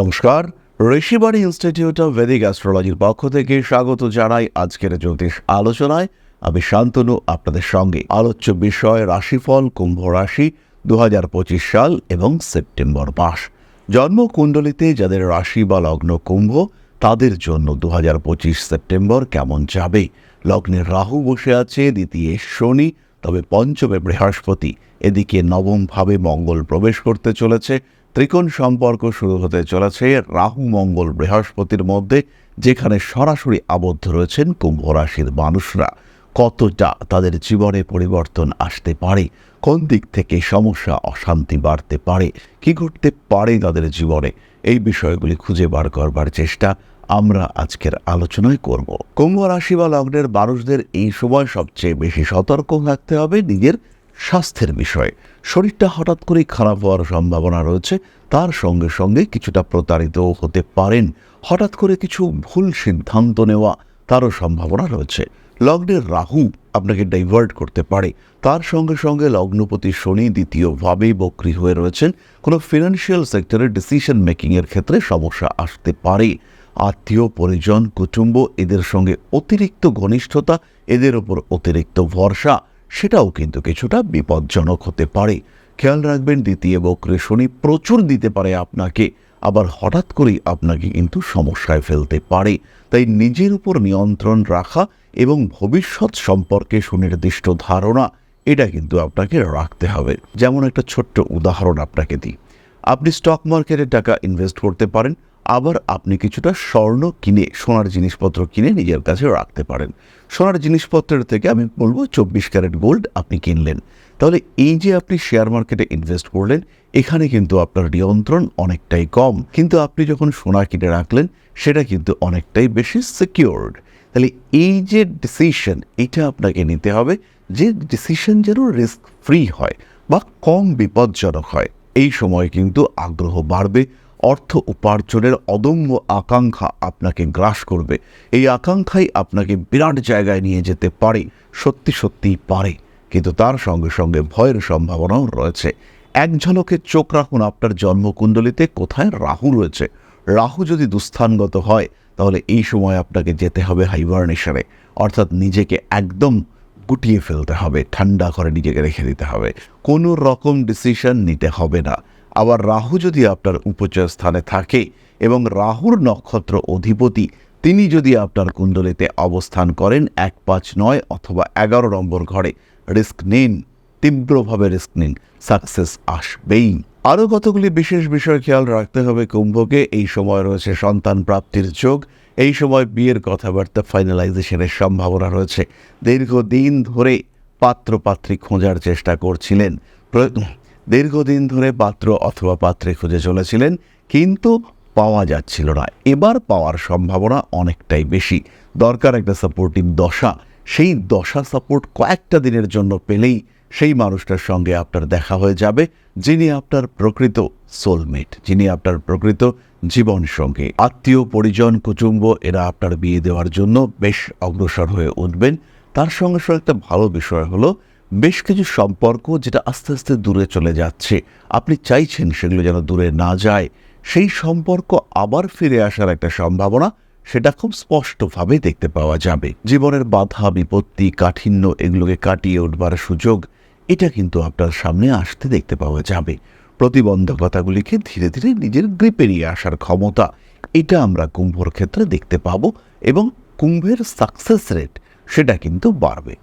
নমস্কার। Rishibani institute of Vedic অ্যাস্ট্রোলজির পক্ষ থেকে স্বাগত জানাই আজকের জ্যোতিষ আলোচনায়। আমি শান্তনু, আপনাদের সঙ্গে। আলোচ্য বিষয় রাশিফল, কুম্ভ রাশি দুহাজার পঁচিশ সাল এবং সেপ্টেম্বর মাস। জন্মকুণ্ডলিতে যাদের রাশি বা লগ্ন কুম্ভ, তাদের জন্য দু হাজার পঁচিশ সেপ্টেম্বর কেমন যাবে? লগ্নের রাহু বসে আছে, দ্বিতীয় শনি, তবে পঞ্চমে বৃহস্পতি। এদিকে নবমভাবে মঙ্গল প্রবেশ করতে চলেছে। ত্রিকোণ সম্পর্ক শুরু হতে চলেছে রাহু, মঙ্গল বৃহস্পতির মধ্যে, যেখানে সরাসরি আবদ্ধ রয়েছেন কুম্ভ রাশির মানুষরা। কতটা তাদের জীবনে পরিবর্তন আসতে পারে? কোন দিক থেকে সমস্যা, অশান্তি বাড়তে পারে? কি ঘটতে পারে তাদের জীবনে? এই বিষয়গুলি খুঁজে বার করবার চেষ্টা আমরা আজকের আলোচনায় করব। কুম্ভ রাশি বা লগ্নের মানুষদের এই সময় সবচেয়ে বেশি সতর্ক থাকতে হবে নিজের স্বাস্থ্যের বিষয়ে। শরীরটা হঠাৎ করেই খারাপ হওয়ার সম্ভাবনা রয়েছে। তার সঙ্গে সঙ্গে কিছুটা প্রতারিত হতে পারেন। হঠাৎ করে কিছু ভুল সিদ্ধান্ত নেওয়া তারও সম্ভাবনা রয়েছে। লগ্নের রাহু আপনাকে ডাইভার্ট করতে পারে। তার সঙ্গে সঙ্গে লগ্নপতি শনি দ্বিতীয়ভাবে বক্রি হয়ে রয়েছেন। কোনো ফিনান্সিয়াল সেক্টরে ডিসিশন মেকিংয়ের ক্ষেত্রে সমস্যা আসতে পারে। আত্মীয়, পরিজন, কুটুম্ব এদের সঙ্গে অতিরিক্ত ঘনিষ্ঠতা, এদের ওপর অতিরিক্ত ভরসা। সেটাও কিন্তু কিছুটা বিপজ্জনক হতে পারে। খেয়াল রাখবেন দ্বিতীয় বক্রে শনি প্রচুর দিতে পারে আপনাকে, আবার হঠাৎ করেই আপনাকে কিন্তু সমস্যায় ফেলতে পারে। তাই নিজের উপর নিয়ন্ত্রণ রাখা এবং ভবিষ্যৎ সম্পর্কে সুনির্দিষ্ট ধারণা, এটা কিন্তু আপনাকে রাখতে হবে। যেমন একটা ছোট্ট উদাহরণ আপনাকে দিই। আপনি স্টক মার্কেটে টাকা ইনভেস্ট করতে পারেন আবার আপনি কিছুটা স্বর্ণ কিনে, সোনার জিনিসপত্র কিনে নিজের কাছে রাখতে পারেন। সোনার জিনিসপত্রের থেকে আমি বলব চব্বিশ ক্যারেট গোল্ড আপনি কিনলেন। তাহলে এই যে আপনি শেয়ার মার্কেটে ইনভেস্ট করলেন, এখানে কিন্তু আপনার নিয়ন্ত্রণ অনেকটাই কম। কিন্তু আপনি যখন সোনা কিনে রাখলেন, সেটা কিন্তু অনেকটাই বেশি সিকিউরড তাহলে এই যে ডিসিশন এটা আপনাকে নিতে হবে যে ডিসিশন যেন রিস্ক ফ্রি হয় বা কম বিপজ্জনক হয়। এই সময় কিন্তু আগ্রহ বাড়বে অর্থ উপার্জনের অদম্য আকাঙ্ক্ষা আপনাকে গ্রাস করবে। এই আকাঙ্ক্ষাই আপনাকে বিরাট জায়গায় নিয়ে যেতে পারে, সত্যি সত্যিই পারে। কিন্তু তার সঙ্গে সঙ্গে ভয়ের সম্ভাবনাও রয়েছে। এক ঝলকে চোখ রাখুন আপনার জন্মকুণ্ডলিতে, কোথায় রাহু রয়েছে? রাহু যদি দুস্থানগত হয়, তাহলে এই সময় আপনাকে যেতে হবে হাইবারনেশনে। অর্থাৎ নিজেকে একদম গুটিয়ে ফেলতে হবে, ঠান্ডা করে নিজেকে রেখে দিতে হবে। কোনো রকম ডিসিশন নিতে হবে না। আবার রাহু যদি আপনার উপচয় স্থানে থাকে এবং রাহুর নক্ষত্র অধিপতি, তিনি যদি আপনার কুণ্ডলিতে অবস্থান করেন এক পাঁচ নয় অথবা এগারো নম্বর ঘরে, রিস্ক নিন, তীব্রভাবে রিস্ক নিন, সাকসেস আসবেই। আরও কতগুলি বিশেষ বিষয় খেয়াল রাখতে হবে কুম্ভকে? এই সময় রয়েছে সন্তান প্রাপ্তির যোগ, এই সময় বিয়ের কথাবার্তা ফাইনালাইজেশনের সম্ভাবনা রয়েছে। দীর্ঘদিন ধরে পাত্র পাত্রী খোঁজার চেষ্টা করছিলেন। দীর্ঘদিন ধরে পাত্র অথবা পাত্রে খুঁজে চলেছিলেন, কিন্তু পাওয়া যাচ্ছিল না। এবার পাওয়ার সম্ভাবনা অনেকটাই বেশি। দরকার একটা সাপোর্টিভ দশা। সেই দশা সাপোর্ট কয়েকটা দিনের জন্য পেলেই সেই মানুষটার সঙ্গে আপনার দেখা হয়ে যাবে, যিনি আপনার প্রকৃত সোলমেট যিনি আপনার প্রকৃত জীবন সঙ্গী আত্মীয় পরিজন কুটুম্ব, এরা আপনার বিয়ে দেওয়ার জন্য বেশ অগ্রসর হয়ে উঠবেন। তার সঙ্গে সঙ্গে একটা ভালো বিষয় হলো বেশ কিছু সম্পর্ক যেটা আস্তে আস্তে দূরে চলে যাচ্ছে। আপনি চাইছেন সেগুলো যেন দূরে না যায়। সেই সম্পর্ক আবার ফিরে আসার একটা সম্ভাবনা, সেটা খুব স্পষ্টভাবে দেখতে পাওয়া যাবে। জীবনের বাধা, বিপত্তি, কাঠিন্য এগুলোকে কাটিয়ে উঠবার সুযোগ, এটা কিন্তু আপনার সামনে আসতে দেখতে পাওয়া যাবে। প্রতিবন্ধকতাগুলিকে ধীরে ধীরে নিজের গ্রিপে নিয়ে আসার ক্ষমতা, এটা আমরা কুম্ভর ক্ষেত্রে দেখতে পাবো এবং কুম্ভের সাকসেস রেট সেটা কিন্তু বাড়বে।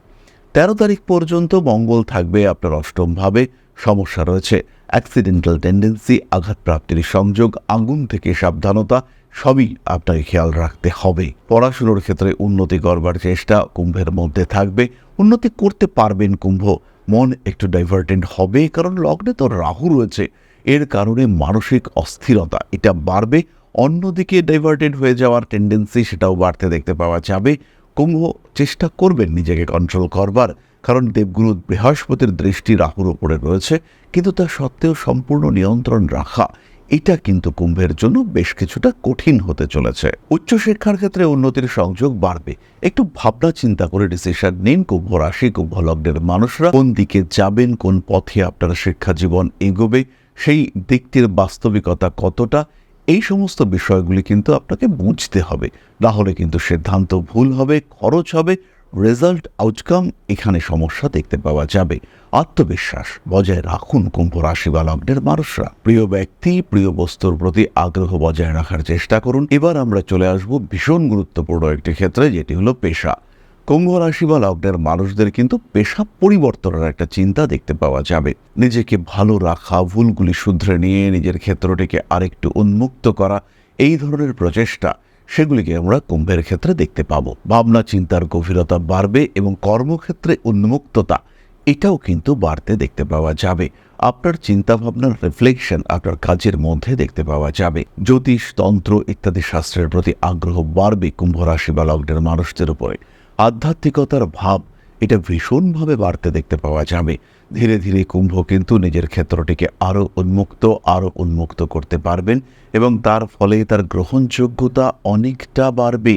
তেরো তারিখ পর্যন্ত মঙ্গল থাকবে আপনার অষ্টমভাবে। সমস্যা রয়েছে অ্যাক্সিডেন্টাল টেন্ডেন্সি আঘাতপ্রাপ্তির সংযোগ, আগুন থেকে সাবধানতা, সবই আপনাকে খেয়াল রাখতে হবে। পড়াশুনোর ক্ষেত্রে উন্নতি করবার চেষ্টা কুম্ভের মধ্যে থাকবে। উন্নতি করতে পারবেন কুম্ভ। মন একটু ডাইভার্টেন্ট হবে কারণ লগ্নে তো রাহু রয়েছে। এর কারণে মানসিক অস্থিরতা, এটা বাড়বে। অন্যদিকে ডাইভার্টেন্ট হয়ে যাওয়ার টেন্ডেন্সি সেটাও বাড়তে দেখতে পাওয়া যাবে। কুম্ভ চেষ্টা করবেন নিজেকে কন্ট্রোল করবার, কারণ দেবগুরু বৃহস্পতির দৃষ্টি রাহুর ওপরে রয়েছে, কিন্তু তা সত্ত্বেও সম্পূর্ণ নিয়ন্ত্রণ রাখা, এটা কিন্তু কুম্ভের জন্য বেশ কিছুটা কঠিন হতে চলেছে। উচ্চশিক্ষার ক্ষেত্রে উন্নতির সংযোগ বাড়বে। একটু ভাবনা চিন্তা করে ডিসিশন নিন, কুম্ভ রাশি, কুম্ভ লগ্নের মানুষরা কোন দিকে যাবেন, কোন পথে আপনার শিক্ষা জীবন এগোবে, সেই দিকটির বাস্তবিকতা কতটা এই সমস্ত বিষয়গুলি কিন্তু আপনাকে বুঝতে হবে। না হলে কিন্তু সিদ্ধান্ত ভুল হবে, খরচ হবে রেজাল্ট আউটকাম এখানে সমস্যা দেখতে পাওয়া যাবে। আত্মবিশ্বাস বজায় রাখুন কুম্ভ রাশি বা লগ্নের মানুষরা। প্রিয় ব্যক্তি, প্রিয় বস্তুর প্রতি আগ্রহ বজায় রাখার চেষ্টা করুন। এবার আমরা চলে আসব ভীষণ গুরুত্বপূর্ণ একটি ক্ষেত্রে, যেটি হলো পেশা। কুম্ভ রাশি বা লগ্নের মানুষদের কিন্তু পেশা পরিবর্তনের একটা চিন্তা দেখতে পাওয়া যাবে। নিজেকে ভালো রাখা, ভুলগুলি শুধরে নিয়ে নিজের ক্ষেত্রটিকে আরেকটু উন্মুক্ত করা, এই ধরনের প্রচেষ্টা সেগুলিকে আমরা কুম্ভের ক্ষেত্রে দেখতে পাবো। ভাবনা, চিন্তার গভীরতা বাড়বে এবং কর্মক্ষেত্রে উন্মুক্ততা, এটাও কিন্তু বাড়তে দেখতে পাওয়া যাবে। আপনার চিন্তাভাবনার রিফ্লেকশন আপনার কাজের মধ্যে দেখতে পাওয়া যাবে। জ্যোতিষ, তন্ত্র ইত্যাদি শাস্ত্রের প্রতি আগ্রহ বাড়বে কুম্ভ রাশি বা লগ্নের মানুষদের উপরে। আধ্যাত্মিকতার ভাব এটা ভীষণভাবে বাড়তে দেখতে পাওয়া যাবে। ধীরে ধীরে কুম্ভ কিন্তু নিজের ক্ষেত্রটিকে আরও উন্মুক্ত আরও উন্মুক্ত করতে পারবেন এবং তার ফলে তার গ্রহণযোগ্যতা অনেকটা বাড়বে।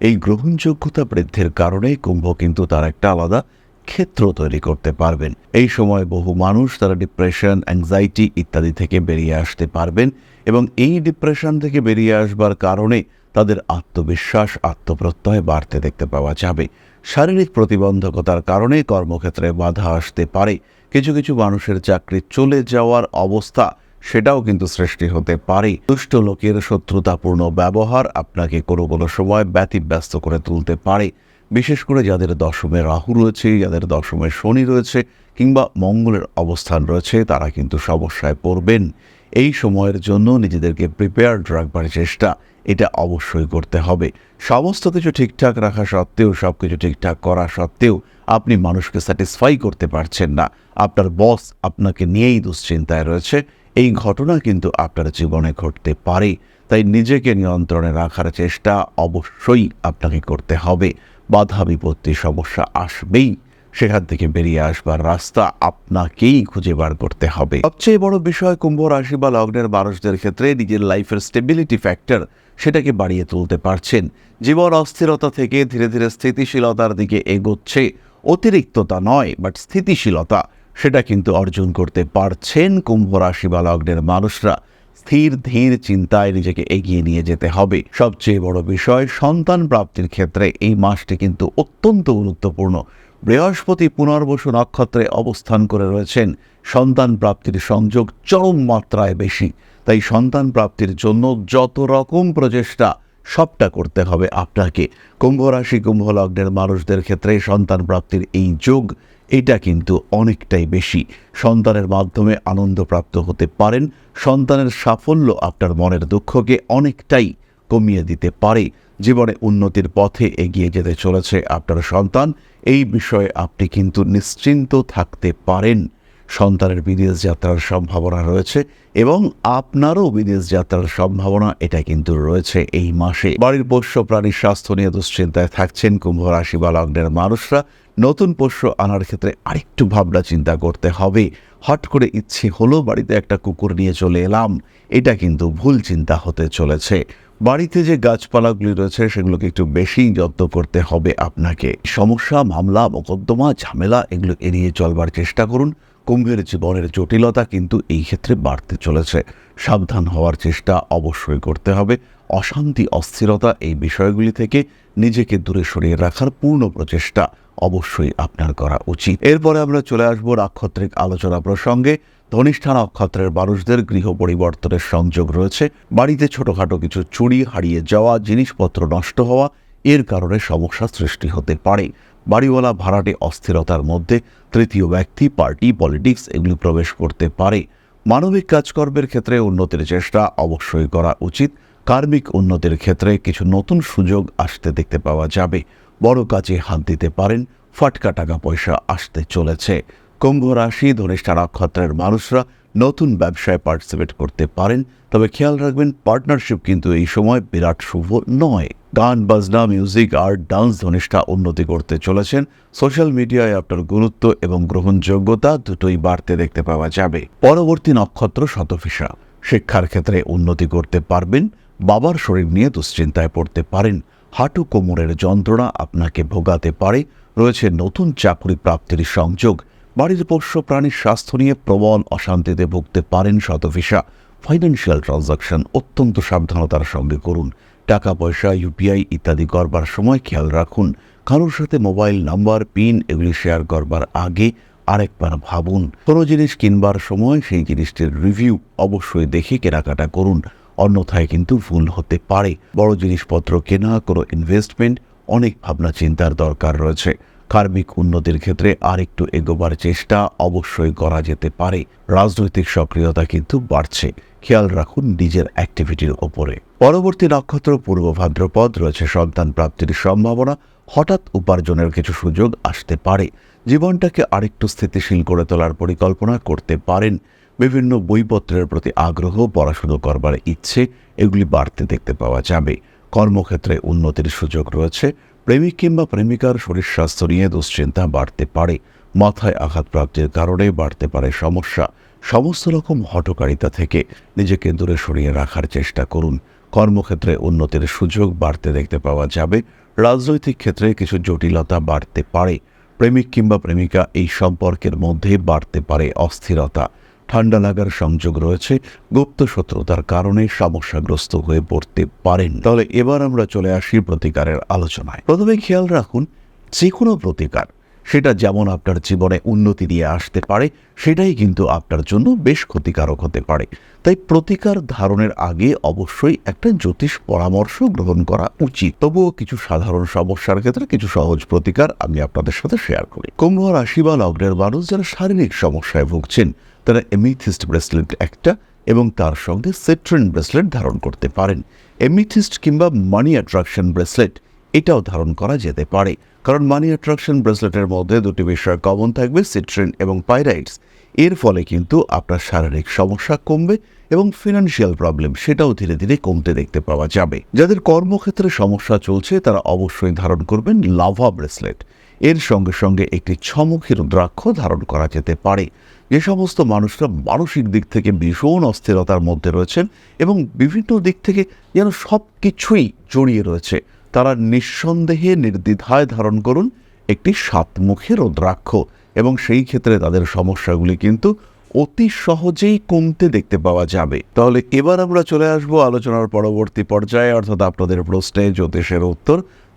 এই গ্রহণযোগ্যতা বৃদ্ধির কারণে কুম্ভ কিন্তু তার একটা আলাদা ক্ষেত্র তৈরি করতে পারবেন। এই সময় বহু মানুষ তারা ডিপ্রেশন অ্যাংজাইটি ইত্যাদি থেকে বেরিয়ে আসতে পারবেন এবং এই ডিপ্রেশন থেকে বেরিয়ে আসবার কারণে তাদের আত্মবিশ্বাস, আত্মপ্রত্যয় বাড়তে দেখতে পাওয়া যাবে। শারীরিক প্রতিবন্ধকতার কারণে কর্মক্ষেত্রে বাধা আসতে পারে। কিছু কিছু মানুষের চাকরি চলে যাওয়ার অবস্থা, সেটাও কিন্তু সৃষ্টি হতে পারে। দুষ্ট লোকের শত্রুতাপূর্ণ ব্যবহার আপনাকে কোনো কোনো সময় ব্যতিব্যস্ত করে তুলতে পারে। বিশেষ করে যাদের দশমে রাহু রয়েছে, যাদের দশমে শনি রয়েছে কিংবা মঙ্গলের অবস্থান রয়েছে, তারা কিন্তু সমস্যায় পড়বেন। এই সময়ের জন্য নিজেদেরকে প্রিপেয়ার্ড রাখবার চেষ্টা। এটা অবশ্যই করতে হবে। সমস্ত কিছু ঠিকঠাক রাখা সত্ত্বেও সব কিছু ঠিকঠাক করা সত্ত্বেও আপনি মানুষকে স্যাটিসফাই করতে পারছেন না। আপনার বস আপনাকে নিয়েই দুশ্চিন্তায় রয়েছে। এই ঘটনা কিন্তু আপনার জীবনে ঘটতে পারে। তাই নিজেকে নিয়ন্ত্রণে রাখার চেষ্টা অবশ্যই আপনাকে করতে হবে। বাধা বিপত্তি সমস্যা আসবেই। সেখান থেকে বেরিয়ে আসবার রাস্তা আপনাকেই খুঁজে বার করতে হবে। সবচেয়ে বড় বিষয় কুম্ভ রাশি বা লগ্নের মানুষদের ক্ষেত্রে নিজের লাইফের স্টেবিলিটি ফ্যাক্টর সেটাকে বাড়িয়ে তুলতে পারছেন। জীবন অস্থিরতা থেকে ধীরে ধীরে স্থিতিশীলতার দিকে এগোচ্ছে। অতিরিক্ততা নয় বাট স্থিতিশীলতা সেটা কিন্তু অর্জন করতে পারছেন কুম্ভ রাশি বা লগ্নের মানুষরা। স্থির, ধীর চিন্তায় নিজেকে এগিয়ে নিয়ে যেতে হবে। সবচেয়ে বড় বিষয় সন্তান প্রাপ্তির ক্ষেত্রে এই মাসটি কিন্তু অত্যন্ত গুরুত্বপূর্ণ। বৃহস্পতি পুনর্বসু নক্ষত্রে অবস্থান করে রয়েছেন। সন্তান প্রাপ্তির সংযোগ চরম মাত্রায় বেশি। তাই সন্তান প্রাপ্তির জন্য যত রকম প্রচেষ্টা, সবটা করতে হবে আপনাকে। কুম্ভ রাশি, কুম্ভ লগ্নের মানুষদের ক্ষেত্রে সন্তান প্রাপ্তির এই যোগ, এটা কিন্তু অনেকটাই বেশি। সন্তানের মাধ্যমে আনন্দপ্রাপ্ত হতে পারেন। সন্তানের সাফল্য আপনার মনের দুঃখকে অনেকটাই কমিয়ে দিতে পারে। জীবনে উন্নতির পথে এগিয়ে যেতে চলেছে আপনার সন্তান। এই বিষয়ে আপনি কিন্তু নিশ্চিন্ত থাকতে পারেন। সন্তানের বিদেশ যাত্রার সম্ভাবনা রয়েছে এবং আপনারও বিদেশ যাত্রার সম্ভাবনা এটা কিন্তু রয়েছে এই মাসে। বাড়ির পোষ্য প্রাণীর স্বাস্থ্য নিয়ে দুশ্চিন্তায় থাকছেন কুম্ভ রাশি বা লগ্নের মানুষরা। নতুন পোষ্য আনার ক্ষেত্রে আরেকটু ভাবনা চিন্তা করতে হবে। হট করে ইচ্ছে হলো বাড়িতে একটা কুকুর নিয়ে চলে এলাম। এটা কিন্তু ভুল চিন্তা হতে চলেছে। বাড়িতে যে গাছপালাগুলি রয়েছে, সেগুলোকে একটু বেশি যত্ন করতে হবে আপনাকে। সমস্যা, মামলা, মোকদ্দমা, ঝামেলা, এগুলো এড়িয়ে চলবার চেষ্টা করুন। কুম্ভের জীবনের জটিলতা কিন্তু এই ক্ষেত্রে বাড়তে চলেছে। সাবধান হওয়ার চেষ্টা অবশ্যই করতে হবে। অশান্তি, অস্থিরতা এই বিষয়গুলি থেকে নিজেকে দূরে সরিয়ে রাখার পূর্ণ প্রচেষ্টা। অবশ্যই আপনার করা উচিত। এরপরে আমরা চলে আসব নাক্ষত্রিক আলোচনা প্রসঙ্গে। ধনিষ্ঠা নক্ষত্রের মানুষদের গৃহ পরিবর্তনের সংযোগ রয়েছে। বাড়িতে ছোটখাটো কিছু চুরি, হারিয়ে যাওয়া, জিনিসপত্র নষ্ট হওয়া, এর কারণে সমস্যা সৃষ্টি হতে পারে। বাড়িওয়ালা ভাড়াটে অস্থিরতার মধ্যে তৃতীয় ব্যক্তি, পার্টি, পলিটিক্স এগুলি প্রবেশ করতে পারে। মানবিক কাজকর্মের ক্ষেত্রে উন্নতির চেষ্টা অবশ্যই করা উচিত। কার্মিক উন্নতির ক্ষেত্রে কিছু নতুন সুযোগ আসতে দেখতে পাওয়া যাবে। বড় কাজে হাত দিতে পারেন ফাটকা টাকা পয়সা আসতে চলেছে। কুম্ভ রাশি, ধনিষ্ঠা নক্ষত্রের মানুষরা নতুন ব্যবসায় পার্টিসিপেট করতে পারেন, তবে খেয়াল রাখবেন পার্টনারশিপ কিন্তু এই সময় বিরাট শুভ নয়। গান, বাজনা মিউজিক আর্ট ডান্স ধনিষ্ঠা উন্নতি করতে চলেছেন। সোশ্যাল মিডিয়ায় আপনার গুরুত্ব এবং গ্রহণযোগ্যতা দুটোই বাড়তে দেখতে পাওয়া যাবে। পরবর্তী নক্ষত্র শতফিসা। শিক্ষার ক্ষেত্রে উন্নতি করতে পারবেন, বাবার শরীর নিয়ে দুশ্চিন্তায় পড়তে পারেন হাঁটু কোমরের যন্ত্রণা আপনাকে ভোগাতে পারে। রয়েছে নতুন চাকরি প্রাপ্তির সংযোগ। বাড়ির পোষ্য প্রাণীর স্বাস্থ্য নিয়ে প্রবল অশান্তিতে ভুগতে পারেন শতভিসা। ফাইন্যান্সিয়াল ট্রানজাকশন অত্যন্ত সাবধানতার সঙ্গে করুন। টাকা, পয়সা ইউপিআই ইত্যাদি করবার সময় খেয়াল রাখুন। কারোর সাথে মোবাইল নাম্বার, পিন এগুলি শেয়ার করবার আগে আরেকবার ভাবুন। কোনো জিনিস কিনবার সময় সেই জিনিসটির রিভিউ অবশ্যই দেখে কেনাকাটা করুন। অন্যথায় কিন্তু ভুল হতে পারে। বড় জিনিসপত্র কেনা, কোনো ইনভেস্টমেন্ট অনেক ভাবনা চিন্তার দরকার রয়েছে। কার্মিক উন্নতির ক্ষেত্রে আরেকটু এগোবার চেষ্টা অবশ্যই করা যেতে পারে। রাজনৈতিক সক্রিয়তা কিন্তু বাড়ছে। খেয়াল রাখুন নিজের অ্যাক্টিভিটির ওপরে। পরবর্তী নক্ষত্র পূর্ব ভাদ্রপদ রয়েছে সন্তান প্রাপ্তির সম্ভাবনা। হঠাৎ উপার্জনের কিছু সুযোগ আসতে পারে। জীবনটাকে আরেকটু স্থিতিশীল করে তোলার পরিকল্পনা করতে পারেন। বিভিন্ন বইপত্রের প্রতি আগ্রহ, পড়াশুনো করবার ইচ্ছে, এগুলি বাড়তে দেখতে পাওয়া যাবে। কর্মক্ষেত্রে উন্নতির সুযোগ রয়েছে। প্রেমিক কিংবা প্রেমিকার শরীর স্বাস্থ্য নিয়ে দুশ্চিন্তা বাড়তে পারে। মাথায় আঘাতপ্রাপ্তির কারণে বাড়তে পারে সমস্যা। সমস্ত রকম হটকারিতা থেকে নিজেকে দূরে সরিয়ে রাখার চেষ্টা করুন। কর্মক্ষেত্রে উন্নতির সুযোগ বাড়তে দেখতে পাওয়া যাবে। রাজনৈতিক ক্ষেত্রে কিছু জটিলতা বাড়তে পারে। প্রেমিক কিংবা প্রেমিকা এই সম্পর্কের মধ্যে বাড়তে পারে অস্থিরতা। ঠান্ডা লাগার সংযোগ রয়েছে। গুপ্ত শত্রুতার কারণে সমস্যাগ্রস্ত হয়ে পড়তে পারেন। তাহলে এবার আমরা চলে আসি প্রতিকারের আলোচনায়। প্রথমে খেয়াল রাখুন যে কোনো প্রতিকার, সেটা যেমন আপনার জীবনে উন্নতি দিয়ে আসতে পারে, সেটাই কিন্তু আপনার জন্য বেশ ক্ষতিকারক হতে পারে। তাই প্রতিকার ধারণের আগে অবশ্যই একটা জ্যোতিষ পরামর্শ গ্রহণ করা উচিত। তবুও কিছু সাধারণ সমস্যার ক্ষেত্রে কিছু সহজ প্রতিকার আমি আপনাদের সাথে শেয়ার করি। কুম্ভ রাশি বা লগ্নের মানুষ যারা শারীরিক সমস্যায় ভুগছেন তারা এমিথিস্ট ব্রেসলেট একটা এবং তার সঙ্গে সেট্রেন ব্রেসলেট ধারণ করতে পারেন। এমিথিস্ট কিংবা মানি অ্যাট্রাকশন ব্রেসলেট, এটাও ধারণ করা যেতে পারে। কারণ মানি অ্যাট্রাকশন ব্রেসলেটের মধ্যে দুটি বিষয় কমন থাকবে, সিট্রেন এবং পাইরাইটস। এর ফলে কিন্তু আপনার শারীরিক সমস্যা কমবে এবং ফিনান্সিয়াল প্রবলেম সেটাও ধীরে ধীরে কমতে দেখতে পাওয়া যাবে। যাদের কর্মক্ষেত্রে সমস্যা চলছে, তারা অবশ্যই ধারণ করবেন লাভা ব্রেসলেট। এর সঙ্গে সঙ্গে একটি ছমুখী রুদ্রাক্ষ ধারণ করা যেতে পারে। যে সমস্ত মানুষরা মানসিক দিক থেকে ভীষণ অস্থিরতার মধ্যে রয়েছেন এবং বিভিন্ন দিক থেকে যেন সব কিছুই জড়িয়ে রয়েছে। তারা নিঃসন্দেহে নির্দ্বিধায় ধারণ করুন একটি সাতমুখী রুদ্রাক্ষ এবং সেই ক্ষেত্রে তাদের সমস্যাগুলি কিন্তু অতি সহজেই কমতে দেখতে পাওয়া যাবে। তাহলে এবার আমরা চলে আসব আলোচনার পরবর্তী পর্যায়ে। অর্থাৎ আপনাদের প্রশ্নে জ্যোতিষের উত্তর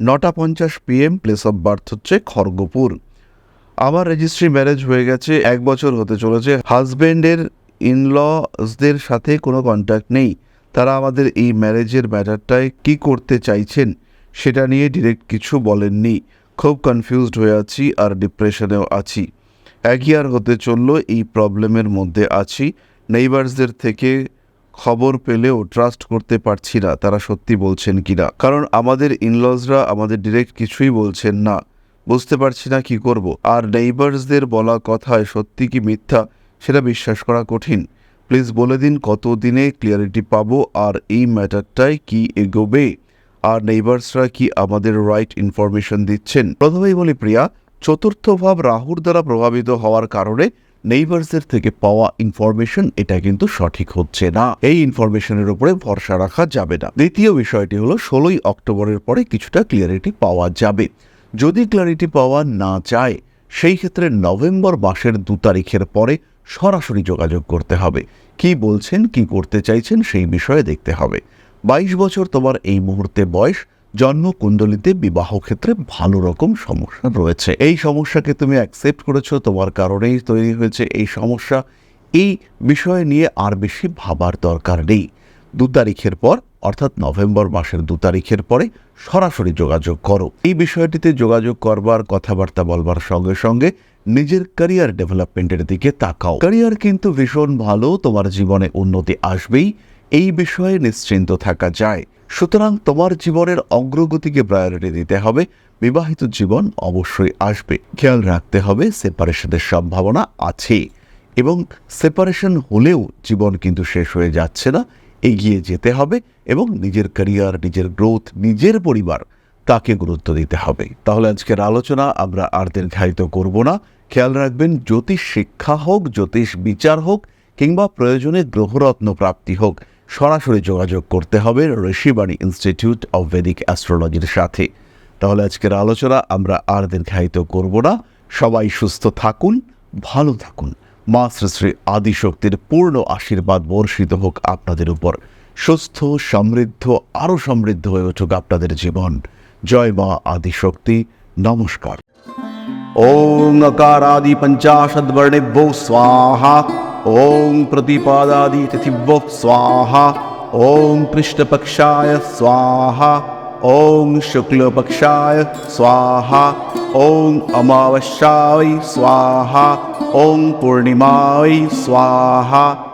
নটা পঞ্চাশ পিএম প্লেস অফ বার্থ হচ্ছে খড়গপুর। আমার রেজিস্ট্রি ম্যারেজ হয়ে গেছে, এক বছর হতে চলেছে। হাজব্যান্ডের ইনলসদের সাথে কোনো কন্ট্যাক্ট নেই। তারা আমাদের এই ম্যারেজের ম্যাটারটায় কি করতে চাইছেন, সেটা নিয়ে ডিরেক্ট কিছু বলেননি। খুব কনফিউজড হয়ে আছি আর ডিপ্রেশনেও আছি। এক ইয়ার হতে চলল, এই প্রবলেমের মধ্যে আছি। নেইবার্সদের থেকে খবর পেলেও ট্রাস্ট করতে পারছি না, তারা সত্যি বলছেন কিনা কারণ আমাদের ইনলজরা আমাদের ডিরেক্ট কিছুই বলছেন না। বুঝতে পারছি না কি করব। আর নেইবার্সদের বলা কথায় সত্যি কি মিথ্যা সেটা বিশ্বাস করা কঠিন। প্লিজ বলে দিন কত দিনে ক্লিয়ারিটি পাবো আর এই ম্যাটারটায় কি এগোবে? আর নেইবার্সরা কি আমাদের রাইট ইনফরমেশন দিচ্ছেন? প্রথমেই বলি প্রিয়া, চতুর্থ ভাব রাহুর দ্বারা প্রভাবিত হওয়ার কারণে নেইবার্সের থেকে পাওয়া ইনফরমেশন এটা কিন্তু সঠিক হচ্ছে না। এই ইনফরমেশনের উপরে ভরসা রাখা যাবে না। দ্বিতীয় বিষয়টি হলো, ষোলোই অক্টোবরের পরে কিছুটা ক্লিয়ারিটি পাওয়া যাবে। যদি ক্লিয়ারিটি পাওয়া না যায়, সেই ক্ষেত্রে নভেম্বর মাসের দু তারিখের পরে সরাসরি যোগাযোগ করতে হবে। কি বলছেন, কি করতে চাইছেন, সেই বিষয়ে দেখতে হবে। বাইশ বছর তোমার এই মুহূর্তে বয়স জন্ম কুণ্ডলিতে বিবাহ ক্ষেত্রে ভালো রকম সমস্যা রয়েছে। এই সমস্যাকে তুমি অ্যাকসেপ্ট করেছ, তোমার কারণেই তৈরি হয়েছে এই সমস্যা। এই বিষয় নিয়ে আর বেশি ভাবার দরকার নেই। দু তারিখের পর, অর্থাৎ নভেম্বর মাসের দু তারিখের পরে সরাসরি যোগাযোগ করো। এই বিষয়টিতে যোগাযোগ করবার, কথাবার্তা বলবার সঙ্গে সঙ্গে নিজের ক্যারিয়ার ডেভেলপমেন্টের দিকে তাকাও। ক্যারিয়ার কিন্তু ভীষণ ভালো, তোমার জীবনে উন্নতি আসবেই। এই বিষয়ে নিশ্চিন্ত থাকা যায়। সুতরাং তোমার জীবনের অগ্রগতিকে প্রায়োরিটি দিতে হবে। বিবাহিত জীবন অবশ্যই আসবে। খেয়াল রাখতে হবে সেপারেশনের সম্ভাবনা আছে এবং সেপারেশন হলেও জীবন কিন্তু শেষ হয়ে যাচ্ছে না। এগিয়ে যেতে হবে এবং নিজের ক্যারিয়ার নিজের গ্রোথ নিজের পরিবার তাকে গুরুত্ব দিতে হবে। তাহলে আজকের আলোচনা আমরা আর দীর্ঘায়িত করব না। খেয়াল রাখবেন, জ্যোতিষ শিক্ষা হোক, জ্যোতিষ বিচার হোক কিংবা প্রয়োজনে গ্রহরত্ন প্রাপ্তি হোক সরাসরি যোগাযোগ করতে হবে ঋষিবাণী ইনস্টিটিউট অব ভেদিক অ্যাস্ট্রোলজির সাথে। তাহলে আজকের আলোচনা আমরা আর দীর্ঘায়িত করব না। সবাই সুস্থ থাকুন, ভালো থাকুন। মা শ্রী শ্রী আদিশক্তির পূর্ণ আশীর্বাদ বর্ষিত হোক আপনাদের উপর। সুস্থ, সমৃদ্ধ, আরও সমৃদ্ধ হয়ে উঠুক আপনাদের জীবন। জয় মা আদিশক্তি, নমস্কার। ওম নকারাদি পঞ্চাশদ্বর্ণেভ্যো স্বাহা। ॐ प्रतिपादादि स्वाहा। ॐ कृष्णपक्षाय स्वाहा। ॐ शुक्लपक्षाय स्वाहा। ॐ अमावस्यायै स्वाहा। ॐ पूर्णिमायै स्वाहा।